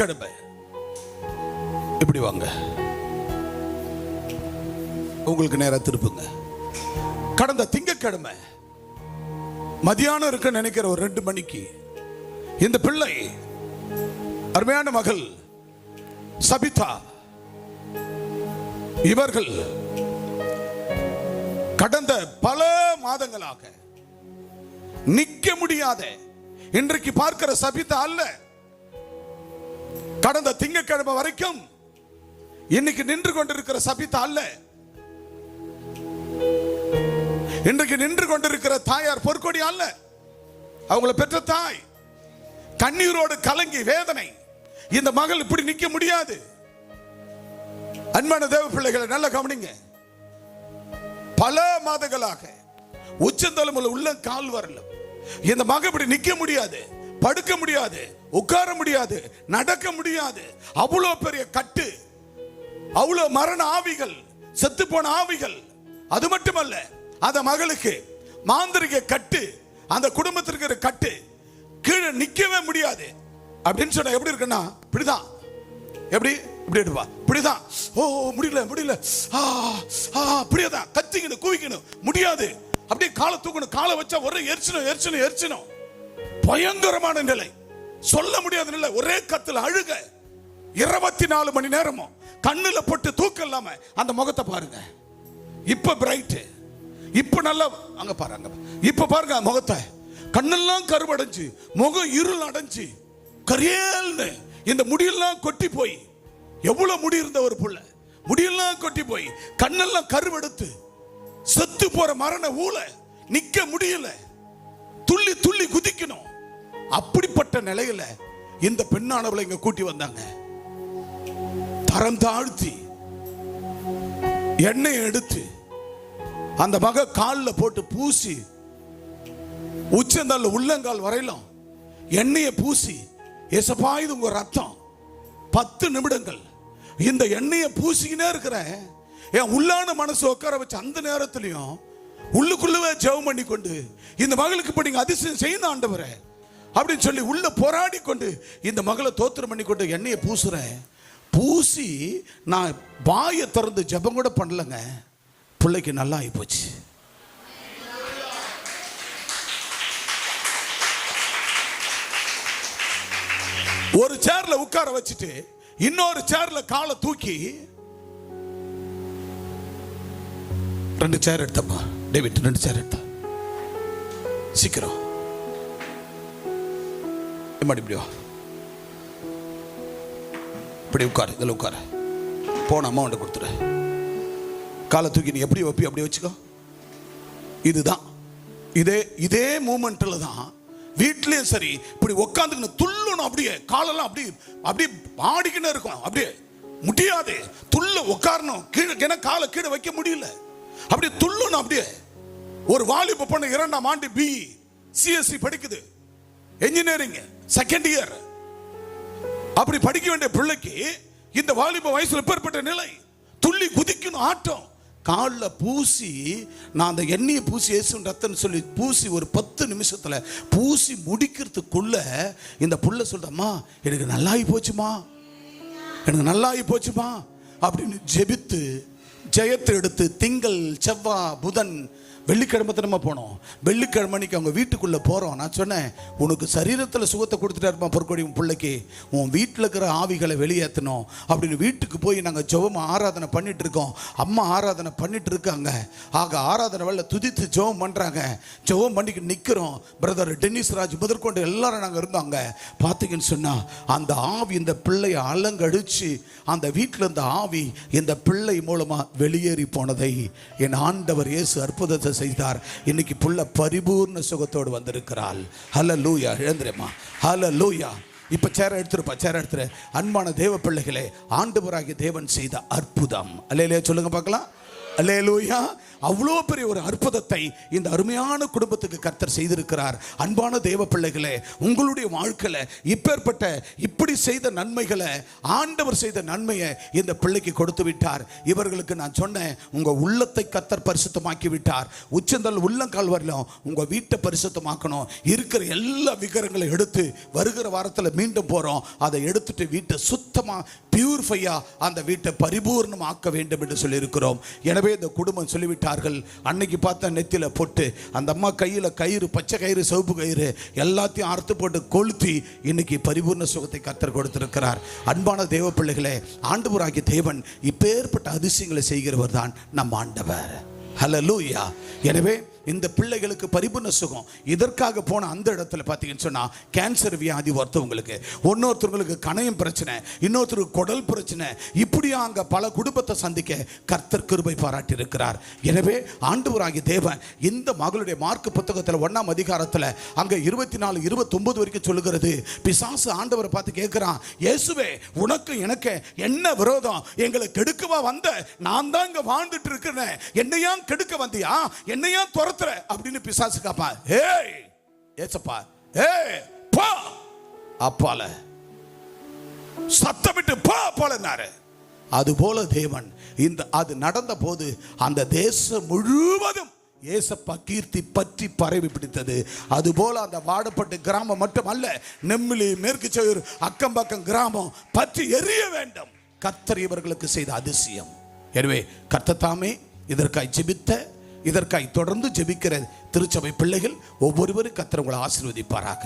திங்கக்கிழமை இப்படி வாங்க. உங்களுக்கு நேரா திருப்புங்க. கடந்த திங்கக்கிழமை மதியானம் இருக்க நினைக்கிற ஒரு ரெண்டு மணிக்கு இந்த பிள்ளை அருமையான மகள் சபிதா இவர்கள் கடந்த பல மாதங்களாக நிக்க முடியாத இன்றைக்கு பார்க்கிற சபிதா அல்ல. கடந்த திங்கட்கிழமை வரைக்கும் இன்னைக்கு நின்று கொண்டிருக்கிற சபிதா அல்ல. இன்றைக்கு நின்று கொண்டிருக்கிற தாயார் பொற்கொடி அல்ல. அவங்கள பெற்ற தாய் கண்ணீரோடு கலங்கி வேதனை. இந்த மகள் இப்படி நிக்க முடியாது. அன்பான தேவ பிள்ளைகளை நல்ல கவனிங்க. பல மாதங்களாக உச்சந்தலம் உள்ள கால் வரல. இந்த மகள் இப்படி நிக்க முடியாது. படுக்க முடியாது உட்கார முடியாது நடக்க முடியாது. அவ்வளோ பெரிய கட்டு அவ்வளோ மரண ஆவிகள் செத்து போன ஆவிகள். அது மட்டுமல்ல அந்த மகளுக்கு மாந்திரிக கட்டு அந்த குடும்பத்திற்கு இருக்கிற கட்டு கீழே நிற்கவே முடியாது. அப்படின்னு சொன்னா எப்படி இருக்குன்னா இப்படிதான். எப்படி? இப்படி எடுப்பா. இப்படிதான். ஓ முடியல முடியல. ஆ ஆ அப்படியே தான். கத்திக்கணும் கூவிக்கணும். முடியாது. அப்படியே காலை தூக்கணும். காலை வச்சா ஒரே எரிச்சணும் எரிச்சணும் எரிச்சணும் பயங்கரமான நிலை. சொல்ல முடியாத நிலை. ஒரே கத்தில் அழுக. இருபத்தி நாலு மணி நேரமும் கண்ணுல போட்டு தூக்கம் இல்லாம அந்த முகத்தை பாருங்க. இப்ப பிரைட் இப்ப நல்லா அங்க பாருங்க இப்ப பாருங்க முகத்தை. கண்ணெல்லாம் கருவடைஞ்சு முகம் இருள் அடைஞ்சு கரியல்னு இந்த முடியெல்லாம் கொட்டி போய் எவ்வளவு முடி இருந்த ஒரு புள்ள. முடியெல்லாம் கொட்டி போய் கண்ணெல்லாம் கருவெடுத்து செத்து போற மரண ஊல நிக்க முடியல. துள்ளி துள்ளி குதிக்கணும். அப்படிப்பட்ட நிலையில இந்த பெண்ணானவளை இங்க கூட்டி வந்தாங்க. தரம் தாழ்த்தி எண்ணெயை எடுத்து அந்த மக காலில் போட்டு பூசி உச்சந்தால உள்ளங்கால் வரையிலும் எண்ணெயை பூசி எசப்பா இது உங்க ரத்தம். பத்து நிமிடங்கள். இந்த எண்ணெயை பூசிக்கினே இருக்கிறேன் என் உள்ளான மனசு உட்கார வச்சு அந்த நேரத்திலையும் உள்ளுக்குள்ளவே ஜெபம் பண்ணி கொண்டு இந்த மகளுக்கு இப்போ நீங்க அதிசயம் செய்யணும் ஆண்டவரை. அப்படின்னு சொல்லி உள்ள போராடி கொண்டு இந்த மகளை தோத்திரம் பண்ணி கொண்டு எண்ணெயை பூசுறேன். பூசி நான் வாயை திறந்து ஜெபம் கூட பண்ணலங்க. பிள்ளைக்கு நல்லா ஆகி போச்சு. ஒரு சேர்ல உட்கார வச்சுட்டு இன்னொரு சேர்ல காலை தூக்கி ரெண்டு சேர் எடுத்தப்பா டேவிட் ரெண்டு சேர் எடுத்தா. சீக்கிரம். இப்படி இப்படி உட்காரு இதில் உட்காரு. போன அமௌண்ட்டை கொடுத்துரு. காலை தூக்கி நீ எப்படி வைப்பி அப்படி வச்சுக்கோ. இதுதான். இதே இதே மூமெண்ட்டில் தான் வீட்லேயும் சரி இப்படி உட்காந்துக்கணும் துள்ளணும் அப்படியே காலெல்லாம் அப்படி அப்படியே ஆடிக்கினே இருக்கும் அப்படியே முடியாது. துள்ள உட்காரணும் கீழே ஏன்னா காலை கீழே வைக்க முடியல. அப்படியே துள்ளணும் அப்படியே. ஒரு வாலிப பொண்ணு இரண்டாம் ஆண்டு பி சிஎஸ்சி படிக்குது. என்ஜினியரிங் செகண்ட் இயர் அப்படி படிக்க வேண்டிய பிள்ளைக்கு இந்த வாலிப வயசுல பேர்பட்ட நிலை. துள்ளி குதிக்கணும் ஆட்டம். காலில் பூசி நான் அந்த எண்ணெயை பூசி இயேசுவின் ரத்தன்னு சொல்லி பூசி ஒரு பத்து நிமிஷத்தில் பூசி முடிக்கிறதுக்குள்ள இந்த புள்ள சொல்றம்மா எனக்கு நல்லாகி போச்சுமா? எனக்கு நல்லாகி போச்சுமா? அப்படின்னு ஜெபித்து ஜெயத்தை எடுத்து திங்கள் செவ்வாய் புதன் வெள்ளிக்கிழமை தினமா போனோம். வெள்ளிக்கிழமைக்கு அவங்க வீட்டுக்குள்ளே போகிறோம் நான் சொன்னேன் உனக்கு சரீரத்தில் சுகத்தை கொடுத்துட்டாருமா பொற்கொடி உன் பிள்ளைக்கு? உன் வீட்டில் இருக்கிற ஆவிகளை வெளியேற்றணும் அப்படின்னு வீட்டுக்கு போய் நாங்கள் ஜெபம் ஆராதனை பண்ணிட்டு இருக்கோம். அம்மா ஆராதனை பண்ணிட்டு இருக்காங்க. ஆக ஆராதனை வேலை துதித்து ஜெபம் பண்ணுறாங்க ஜெபம் பண்ணிக்கு நிற்கிறோம் பிரதர் டென்னிஸ் ராஜ் முதற்கொண்டு எல்லாரும் நாங்கள் இருந்தாங்க. பார்த்தீங்கன்னு சொன்னால் அந்த ஆவி இந்த பிள்ளையை அலங்கடிச்சு அந்த வீட்டில் இருந்த ஆவி இந்த பிள்ளை மூலமாக வெளியேறி போனதை என் ஆண்டவர் இயேசு அற்புதத்தை செய்தார். இன்னைக்கு புள்ள பரிபூர்ண சுகத்தோடு வந்திருக்கிறாள். ஹல லூயா எழுந்துரேம்மா. ஹல லூயா இப்போ சேர எடுத்துருப்பா சேர எடுத்துரு. அன்பான தேவ பிள்ளைகளே ஆண்டவராகிய தேவன் செய்த அற்புதம். அல்லையிலே சொல்லுங்க பார்க்கலாம். அல்லேலூயா. அவ்வளோ பெரிய ஒரு அற்புதத்தை இந்த அருமையான குடும்பத்துக்கு கர்த்தர் செய்திருக்கிறார். அன்பான தேவ பிள்ளைகளே உங்களுடைய வாழ்க்கையில இப்பேற்பட்ட இப்படி செய்த நன்மைகளை ஆண்டவர் செய்த நன்மையை இந்த பிள்ளைக்கு கொடுத்து விட்டார். இவர்களுக்கு நான் சொன்னேன் உங்க உள்ளத்தை கர்த்தர் பரிசுத்தமாக்கி விட்டார் உச்சந்தல் உள்ளங்கால் வரலும் உங்க வீட்டை பரிசுத்தமாக்கணும். இருக்கிற எல்லா விகாரங்களை எடுத்து வருகிற வாரத்தில் மீண்டும் போகிறோம் அதை எடுத்துட்டு வீட்டை சுத்தமாக பியூரிஃபையாக அந்த வீட்டை பரிபூர்ணமாக்க வேண்டும் என்று சொல்லியிருக்கிறோம். எனவே இந்த குடும்பம் சொல்லிவிட்டார். சொல்லிவிட்டார்கள் அன்னைக்கு பார்த்த நெத்தியில போட்டு அந்த அம்மா கையில் கயிறு பச்சை கயிறு சிவப்பு கயிறு எல்லாத்தையும் அறுத்து போட்டு கொளுத்தி இன்னைக்கு பரிபூர்ண சுகத்தை கத்தர் கொடுத்திருக்கிறார். அன்பான தேவ பிள்ளைகளே ஆண்டவராகிய தேவன் இப்பேற்பட்ட அதிசயங்களை செய்கிறவர் தான் நம் ஆண்டவர். ஹலோ லூயா எனவே இந்த பிள்ளைகளுக்கு பரிபூர்ண சுகம். இதற்காக போன அந்த இடத்துல பார்த்தீங்கன்னு சொன்னா கேன்சர் வியாதி ஒருத்தவங்களுக்கு இன்னொருத்தவங்களுக்கு கணையம் பிரச்சனை இன்னொருத்தருக்கு குடல் பிரச்சனை இப்படியா அங்க பல குடும்பத்தை சந்திக்க கர்த்தர் கிருபை பாராட்டி இருக்கிறார். எனவே ஆண்டவராகிய தேவன் இந்த மகளுடைய மார்க் புத்தகத்தில் ஒண்ணாம் அதிகாரத்தில் அங்க இருபத்தி நாலு இருபத்தொம்பது வரைக்கும் சொல்லுகிறது. பிசாசு ஆண்டவரை பார்த்து கேட்கிறான் இயேசுவே உனக்கு எனக்கு என்ன விரோதம்? எங்களை கெடுக்கவா வந்த? நான் தான் இங்க வாழ்ந்துட்டு இருக்கிறேன். என்னையா கெடுக்க வந்தியா? என்னையா துரத்துற அப்படின்னு பிசாசு காப்பா ஏய் ஏச்சப்பா ஏய் பா. அப்பால சத்தமிட்டு பா போலனாரு அதுபோல தேவன் இந்த அது நடந்த போது அந்த தேசம் முழுவதும் ஏசப்பா கீர்த்தி பற்றி பரவி பிடித்தது. அதுபோல அந்த வாடப்பட்டு கிராமம் மட்டுமல்ல நெம்மிலி மேற்கு சையூர் அக்கம் பக்கம் கிராமம் பற்றி எரிய வேண்டும். கர்த்தர் இவர்களுக்கு செய்த அதிசயம். எனவே கர்த்தத்தாமே இதற்காய் ஜெபித்த இதற்காய் தொடர்ந்து ஜெபிக்கிற திருச்சபை பிள்ளைகள் ஒவ்வொருவரும் கத்திரவங்களை ஆசீர்வதிப்பாராக.